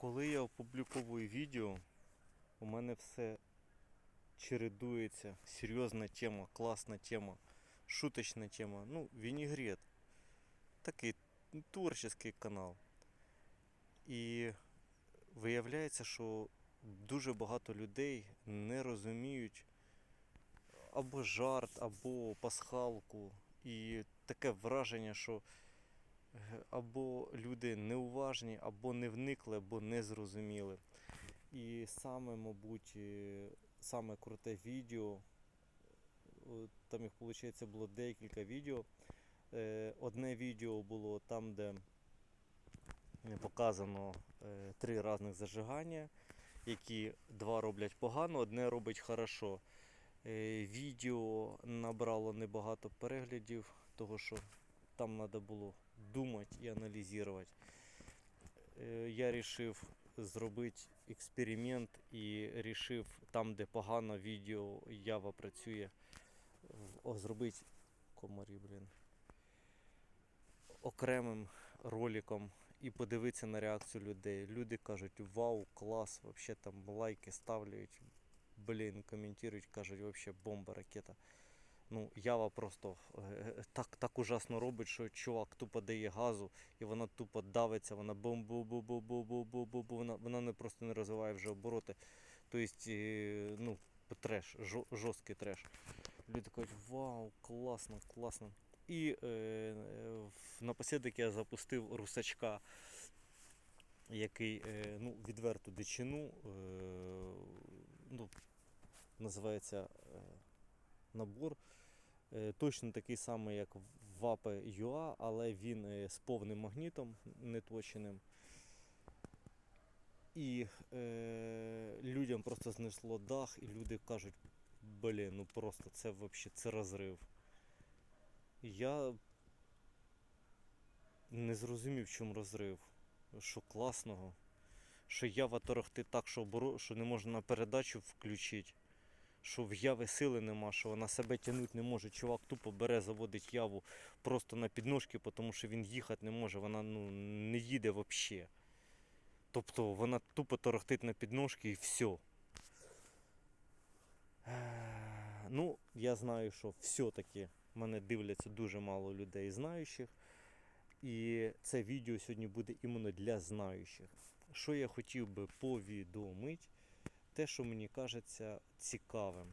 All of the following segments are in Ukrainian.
Коли я опубліковую відео, у мене все чередується. Серйозна тема, класна тема, шуточна тема. Ну, вінігрет. Такий творчий канал. І виявляється, що дуже багато людей не розуміють або жарт, або пасхалку. І таке враження, що або люди неуважні, або не вникли, або не зрозуміли. І саме, мабуть, е, саме круте відео. Там їх, виходить, було декілька відео. Е, Одне відео було там, де е, показано три різних зажигання, які два роблять погано, одне робить хорошо. Відео набрало небагато переглядів, того що там треба було думати і аналізувати. Е, Я вирішив зробити експеримент і вирішив там, де погано відео Ява працює, зробити комарі, блін, окремим роликом і подивитися на реакцію людей. Люди кажуть, вау, клас, вообще там лайки ставлять, блін, коментують, кажуть, вообще бомба, ракета. Ну, Ява просто е, так, так ужасно робить, що чувак тупо дає газу, і вона тупо давиться, вона бум бу бу бу бу бу бу бу бу вона, вона не просто не розвиває вже обороти. Тобто, е, ну, треш, жорсткий треш. Люди кажуть, вау, класно, класно. І е, е, напослідок я запустив русачка, який е, ну, відверту дичину, е, ну, називається е, набор. Е, Точно такий самий, як в Vape UA, але він е, з повним магнітом неточеним. І е, людям просто знесло дах, і люди кажуть, блін, ну просто це взагалі це розрив. Я не зрозумів, в чому розрив. Що класного. Що ява торохти так, що, оборо... що не можна на передачу включити. Що в яви сили нема, що вона себе тягнути не може. Чувак тупо бере, заводить яву просто на підножки, тому що він їхати не може, вона ну, не їде взагалі. Тобто вона тупо торохтить на підножки і все. Ну, я знаю, що все-таки мене дивляться дуже мало людей знаючих. І це відео сьогодні буде іменно для знаючих. Що я хотів би повідомити, те, що мені кажеться цікавим.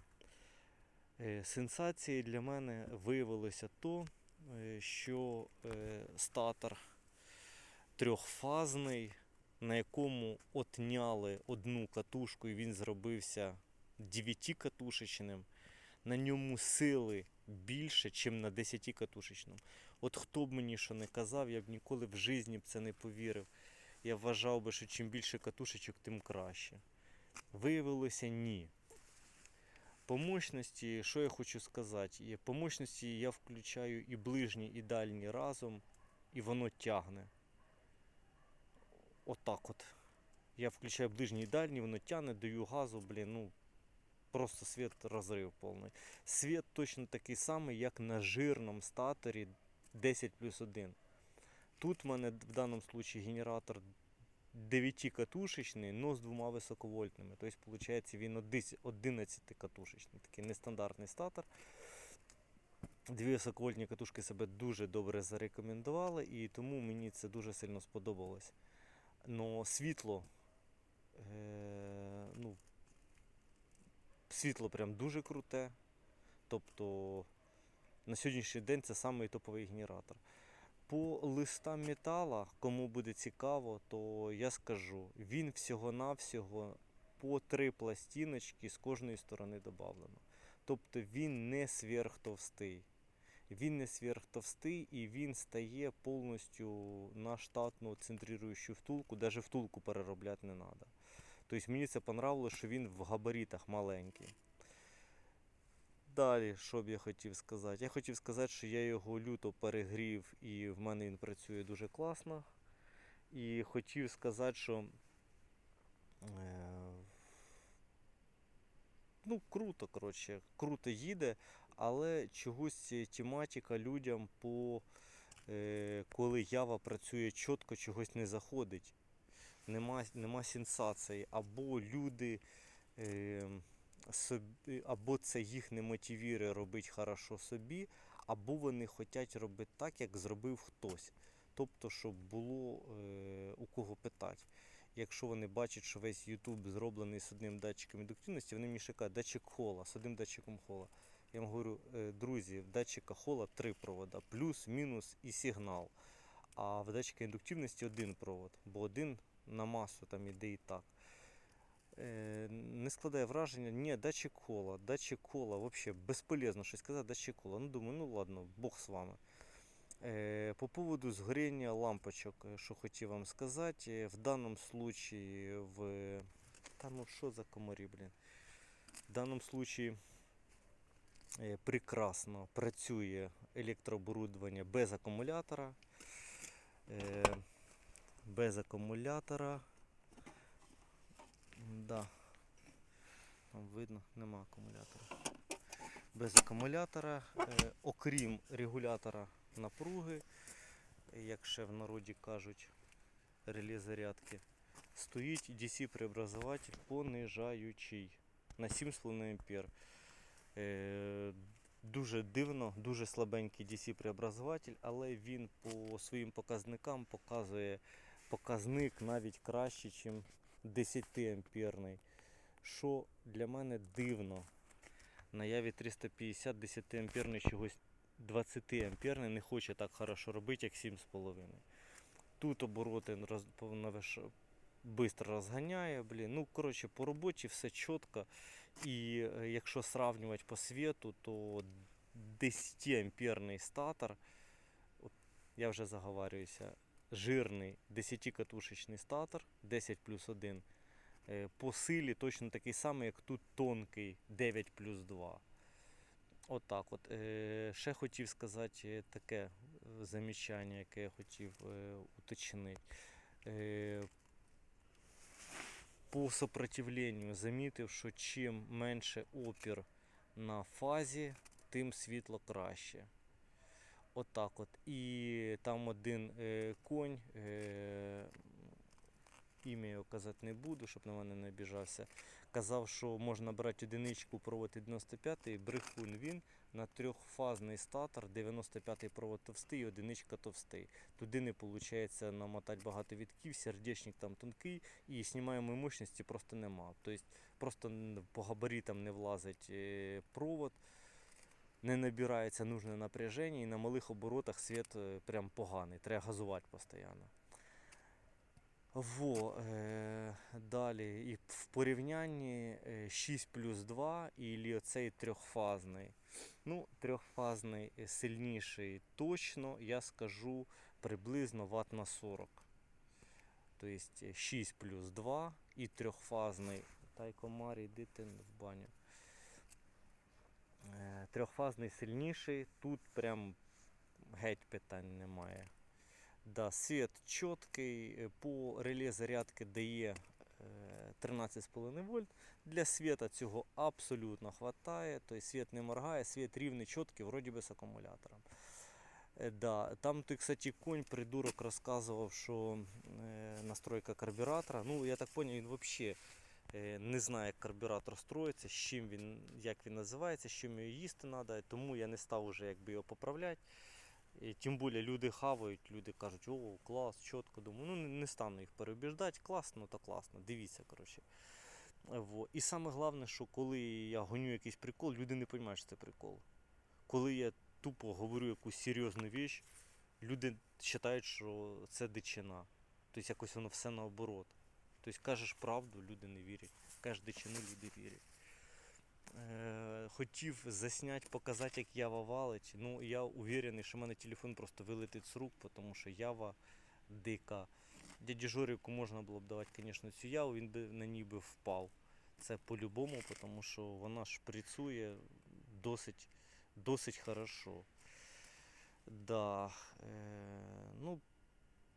Е, Сенсацією для мене виявилося то, е, що е, статор трьохфазний, на якому отняли одну катушку і він зробився 9 катушечним. На ньому сили більше, ніж на 10 катушечному. От хто б мені що не казав, я б ніколи в житті б це не повірив. Я вважав би, що чим більше катушечок, тим краще. Виявилося ні. По мощності, що я хочу сказати? По мощності я включаю і ближні, і дальні разом, і воно тягне. Отак от. Я включаю ближній і дальній, воно тягне, даю газу, блін, ну просто світ розрив повний. Світ точно такий самий, як на жирному статорі 10 плюс 1. Тут в мене в даному випадку генератор 9 катушечний, но з двома високовольтними. Тобто, виходить, він 11 катушечний, такий нестандартний статор. Дві високовольтні катушки себе дуже добре зарекомендували, і тому мені це дуже сильно сподобалось. Но світло, е, ну, світло прям дуже круте. Тобто на сьогоднішній день це самий топовий генератор. По листам метала, кому буде цікаво, то я скажу, він всього-навсього по три пластиночки з кожної сторони додавлено. Тобто він не сверхтовстий. Він не сверхтовстий і він стає повністю на штатну центруючу втулку, навіть втулку переробляти не треба. Тобто мені це понравилось, що він в габаритах маленький. Далі, що б я хотів сказати? Я хотів сказати, що я його люто перегрів і в мене він працює дуже класно. І хотів сказати, що е, ну, круто, коротше, круто їде, але чогось тематика людям по е, коли ява працює чітко, чогось не заходить. нема, нема сенсації, або люди е, собі, або це їх не мотивує робити хорошо собі, або вони хочуть робити так, як зробив хтось. Тобто, щоб було е, у кого питати. Якщо вони бачать, що весь YouTube зроблений з одним датчиком індуктивності, вони мені ще датчик хола, з одним датчиком хола. Я вам говорю, «Е, друзі, в датчика хола три провода, плюс, мінус і сигнал. А в датчика індуктивності один провод, бо один на масу там іде і так. Е, не складає враження, ні, датчик кола, датчик кола, взагалі безполезно щось сказати, датчик кола. Ну думаю, ну ладно, Бог з вами. Е, По поводу згоріння лампочок, е, що хотів вам сказати, е, в даному случае в. Та ну що за комарі, блін. В даному случае е, прекрасно працює електрооборудовання без акумулятора. Без акумулятора. Да. Там видно, нема акумулятора. Без акумулятора, е, окрім регулятора напруги, як ще в народі кажуть, реле зарядки, стоїть DC преобразователь понижаючий на 7,5 А. Е, дуже дивно, дуже слабенький DC преобразователь, але він по своїм показникам показує показник навіть краще, ніж 10 амперний. Що для мене дивно. На яві 350 10 амперний чогось 20 амперний не хоче так хорошо робити, як 7,5. Тут обороти роз, бистро розганяє. Блін. Ну, коротше, по роботі все чітко. І е, якщо сравнювати по світу, то 10 амперний статор, от я вже заговарююся, жирний 10-катушечний статор 10 плюс 1 е, по силі точно такий самий, як тут тонкий 9 плюс 2. Отак от. Е, Ще хотів сказати е, таке замічання, яке я хотів уточнити. По сопротивленню замітив, що чим менше опір на фазі, тим світло краще. Отак от. І там один е, конь, е, ім'я його казати не буду, щоб на мене не обіжався. Казав, що можна брати одиничку провод 95-й, брехун він на трьохфазний статор, 95-й провод товстий одиничка товстий. Туди не виходить намотати багато відків, сердечник там тонкий і знімаємої мощності просто нема. Тобто просто по габаритам не влазить е, провод, не набирається нужне напряження і на малих оборотах світ е, прям поганий, треба газувати постійно. Во, е, далі. І в порівнянні е, 6 плюс 2 і оцей трьохфазний. Ну, трьохфазний е, сильніший точно, я скажу приблизно ватт на 40. Тобто 6 плюс 2 і трьохфазний. Та й комар, йди ти в баню. Е, Трьохфазний сильніший, тут прям геть питань немає. Да, світ чіткий, е, по реле зарядки дає е, 13,5 вольт. Для світа цього абсолютно хватає. Тобто світ не моргає, світ рівний, чіткий, вроді би з акумулятором. Е, Да, там той, кстати, конь придурок розказував, що е, настройка карбюратора. Ну, я так зрозумів, він взагалі е, не знає, як карбюратор строїться, з чим він, як він називається, з чим його їсти треба. Тому я не став уже якби його поправляти. Тим більше люди хавають, люди кажуть, о, клас, чітко. Думаю, ну не, стану їх переубіждати, класно, то класно. Дивіться, коротше. Е, Во. І саме головне, що коли я гоню якийсь прикол, люди не розуміють, що це прикол. Коли я тупо говорю якусь серйозну річ, люди вважають, що це дичина. Тобто якось воно все наоборот. Тобто кажеш правду, люди не вірять. Кажеш дичину, люди вірять. Е, хотів засняти, показати, як Ява валить. Ну, я уверений, що в мене телефон просто вилетить з рук, тому що Ява дика. Дяді Жорику можна було б давати, звісно, цю яву, він би на ній би впав. Це по-любому, тому що вона шприцює досить, досить хорошо. Да, е, ну,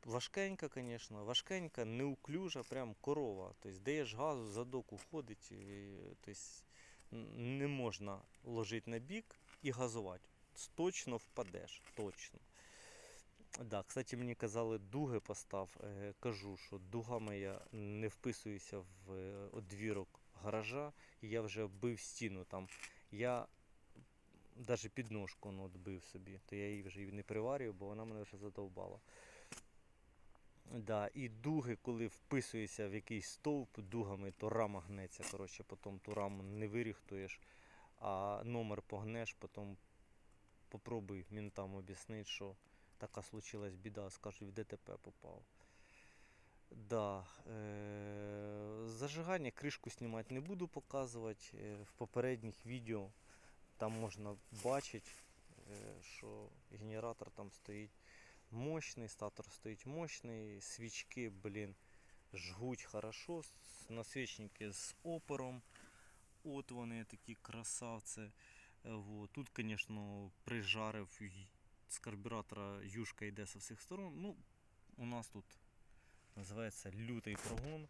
важкенька, звісно, важкенька, неуклюжа, прям корова. Тобто даєш газу, задок уходить. І, тобто, не можна ложити на бік і газувати. Точно впадеш, точно. Да, кстати, мені казали, дуги постав. Е, кажу, що дугами я не вписуюся в е, одвірок гаража, і я вже бив стіну там. Я навіть підножку ну, бив собі, то я її вже не приварюю, бо вона мене вже задовбала. Да, і дуги, коли вписуєшся в якийсь стовп дугами, то рама гнеться. Коротше, потім ту раму не виріхтуєш, а номер погнеш, потім попробуй мінтам об'яснити, що така случилась біда, скажуть, в ДТП попав. Да, е- зажигання кришку знімати не буду показувати. Е, в попередніх відео там можна бачити, е- що генератор там стоїть мощний, статор стоїть мощний, свічки, блін, жгуть хорошо, насвічники з опором. От вони такі красавці. Е, Вот. Тут, звісно, прижарив з карбюратора юшка йде з всіх сторон. Ну, у нас тут називається лютий прогон.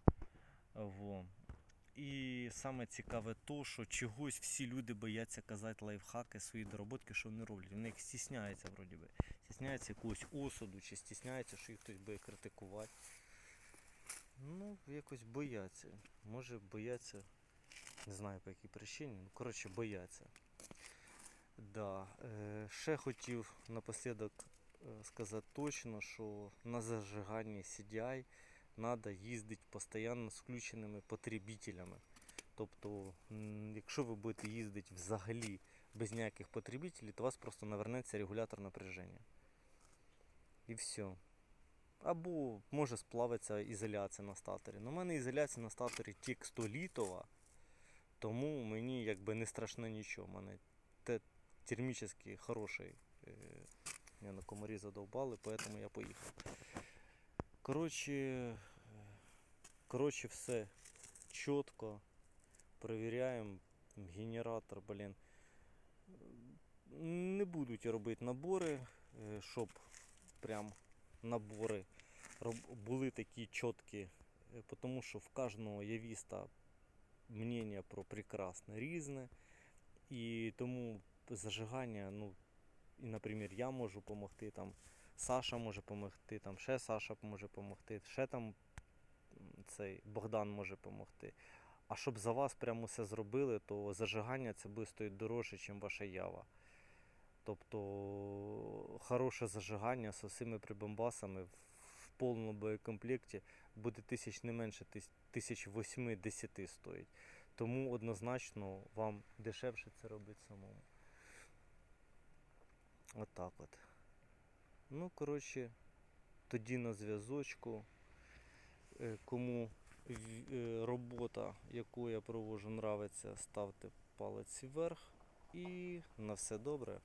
Во. І саме цікаве то, що чогось всі люди бояться казати лайфхаки, свої дороботки, що вони роблять. Вони їх стісняються, вроді би. Стісняються якогось осуду, чи стісняються, що їх хтось буде критикувати. Ну, якось бояться. Може бояться, не знаю по якій причині. Ну, коротше, бояться. Да. Е, ще хотів напослідок е, сказати точно, що на зажиганні CDI треба їздити постійно з включеними потребителями. Тобто, якщо ви будете їздити взагалі без ніяких потребителів, то у вас просто навернеться регулятор напряження. І все. Або може сплавиться ізоляція на статорі. Ну, у мене ізоляція на статорі тік 100 літова, тому мені якби не страшно нічого. У мене те термічний хороший. Е, я на комарі задовбали, поэтому я поїхав. Коротше, коротше, все чітко. Перевіряємо генератор, блін. Не будуть робити набори, е, щоб прям набори були такі чіткі, е, тому що в кожного явіста мнення про прекрасне різне. І тому зажигання, ну, і, наприклад, я можу допомогти, там, Саша може допомогти, там, ще Саша може допомогти, ще там цей Богдан може допомогти. А щоб за вас прямо все зробили, то зажигання це буде стоїть дорожче, ніж ваша ява. Тобто хороше зажигання з усіми прибамбасами в повному боєкомплекті буде тисяч не менше тис- тисяч восьми-десяти стоїть. Тому однозначно вам дешевше це робити самому. Отак от. Ну, коротше, тоді на зв'язочку. Е, Кому е, робота, яку я проводжу, нравиться, ставте палець вверх. І на все добре.